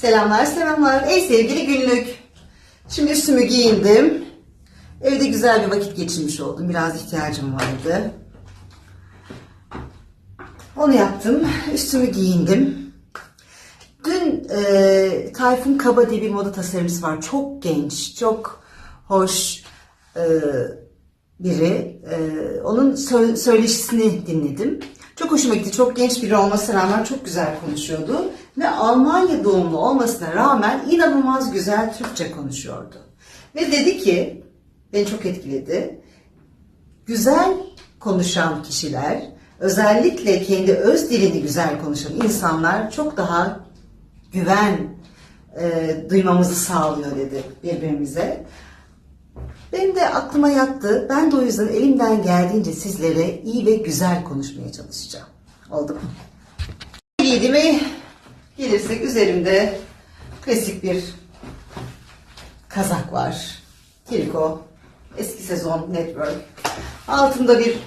Selamlar selamlar. Ey sevgili günlük. Şimdi üstümü giyindim. Evde güzel bir vakit geçirmiş oldum. Biraz ihtiyacım vardı. Onu yaptım. Üstümü giyindim. Dün e, Tayfun Kaba diye bir moda tasarımcısı var. Çok genç, çok hoş e, biri. E, onun sö- söyleşisini dinledim. Çok hoşuma gitti. Çok genç biri olmasına rağmen çok güzel konuşuyordu. Ve Almanya doğumlu olmasına rağmen inanılmaz güzel Türkçe konuşuyordu. Ve dedi ki, beni çok etkiledi. Güzel konuşan kişiler, özellikle kendi öz dilini güzel konuşan insanlar çok daha güven e, duymamızı sağlıyor dedi birbirimize. Benim de aklıma yattı. Ben de o yüzden elimden geldiğince sizlere iyi ve güzel konuşmaya çalışacağım. Oldu mu? Giydiğime gelirsek üzerimde klasik bir kazak var. Triko. Eski sezon network. Altında bir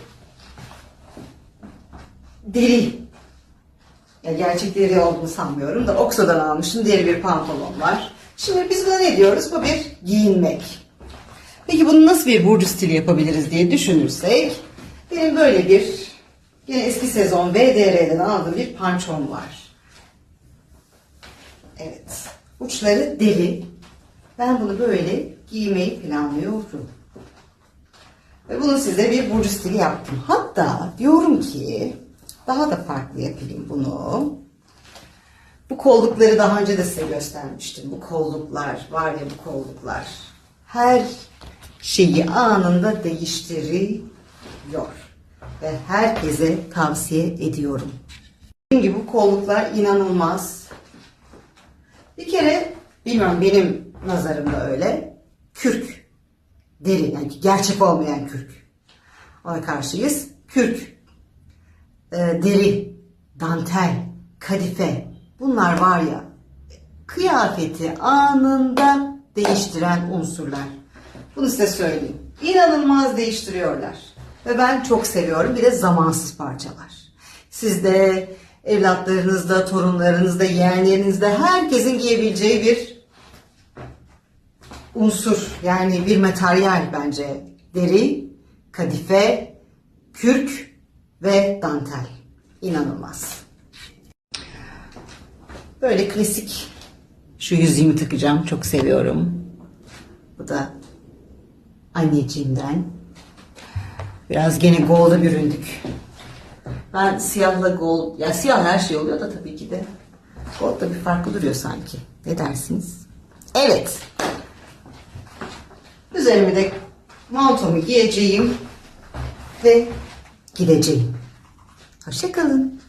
deri. Ya gerçek deri olduğunu sanmıyorum da Okso'dan almışım. Deri bir pantolon var. Şimdi biz buna ne diyoruz? Bu bir giyinmek. Peki bunu nasıl bir burcu stili yapabiliriz diye düşünürsek benim böyle bir yine eski sezon VDR'den aldığım bir pançon var. Evet. Uçları deri. Ben bunu böyle giymeyi planlıyorum. Ve bunu size bir burcu stili yaptım. Hatta diyorum ki daha da farklı yapayım bunu. Bu kollukları daha önce de size göstermiştim. Bu kolluklar var ya bu kolluklar. Her şeyi anında değiştiriyor. Ve herkese tavsiye ediyorum. Dediğim gibi bu kolluklar inanılmaz. Bir kere bilmiyorum benim nazarımda öyle. Kürk. Deri yani gerçek olmayan kürk. Ona karşıyız. Kürk. e, deri. Dantel. Kadife. Bunlar var ya kıyafeti anında değiştiren unsurlar. Bunu size söyleyeyim. İnanılmaz değiştiriyorlar. Ve ben çok seviyorum. Bir de zamansız parçalar. Sizde, evlatlarınızda, torunlarınızda, yeğenlerinizde herkesin giyebileceği bir unsur. Yani bir materyal bence. Deri, kadife, kürk ve dantel. İnanılmaz. Böyle klasik şu yüzüğümü takacağım. Çok seviyorum. Bu da anneciğimden. Biraz gene gold'a büründük. Ben siyahla gold, ya siyah her şey oluyor da tabii ki de gold da bir farklı duruyor sanki. Ne dersiniz? Evet. Üzerime de mantomu giyeceğim ve gideceğim. Hoşçakalın.